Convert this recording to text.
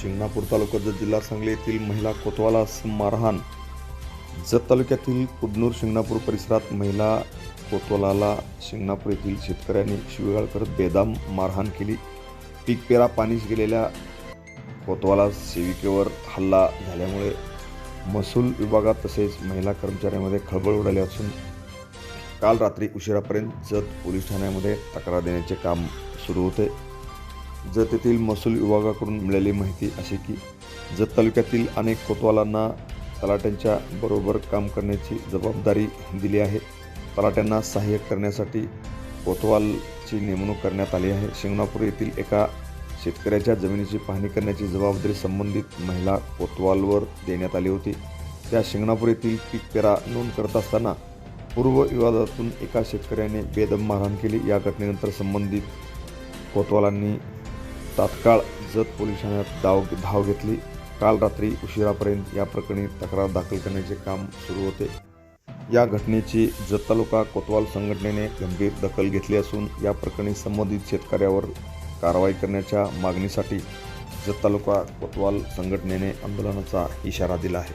शिंगणापूर तालुका जिल्हा सांगली येथील महिला कोतवाला मारहाण जत तालुक्यातील कुडनूर शिंगणापूर परिसरात महिला कोतवालाला शिंगणापूर येथील शेतकऱ्यांनी शिवगाळ करत बेदाम मारहाण केली. पीक पेरा पाणीच गेलेल्या कोतवाला सेविकेवर हल्ला झाल्यामुळे महसूल विभागात तसेच महिला कर्मचाऱ्यांमध्ये खळबळ उडाली असून काल रात्री उशिरापर्यंत जत पोलीस ठाण्यामध्ये तक्रार देण्याचे काम सुरू होते. जत येथील महसूल विभागाकडून मिळालेली माहिती अशी की जत तालुक्यातील अनेक कोतवालांना तलाट्यांच्या बरोबर काम करण्याची जबाबदारी दिली आहे. तलाट्यांना सहाय्यक करण्यासाठी कोतवालची नेमणूक करण्यात आली आहे. शिंगणापूर येथील एका शेतकऱ्याच्या जमिनीची पाहणी करण्याची जबाबदारी संबंधित महिला कोतवालवर देण्यात आली होती. त्या शिंगणापूर येथील पीक पेरा नोंद करत असताना पूर्व विवादातून एका शेतकऱ्याने बेदम मारहाण केली. या घटनेनंतर संबंधित कोतवालांनी तात्काळ जत पोलीस ठाण्यात धाव धाव घेतली. काल रात्री उशिरापर्यंत या प्रकरणी तक्रार दाखल करण्याचे काम सुरू होते. या घटनेची जत तालुका कोतवाल संघटनेने गंभीर दखल घेतली असून या प्रकरणी संबंधित शेतकऱ्यावर कारवाई करण्याच्या मागणीसाठी जत तालुका कोतवाल संघटनेने आंदोलनाचा इशारा दिला आहे.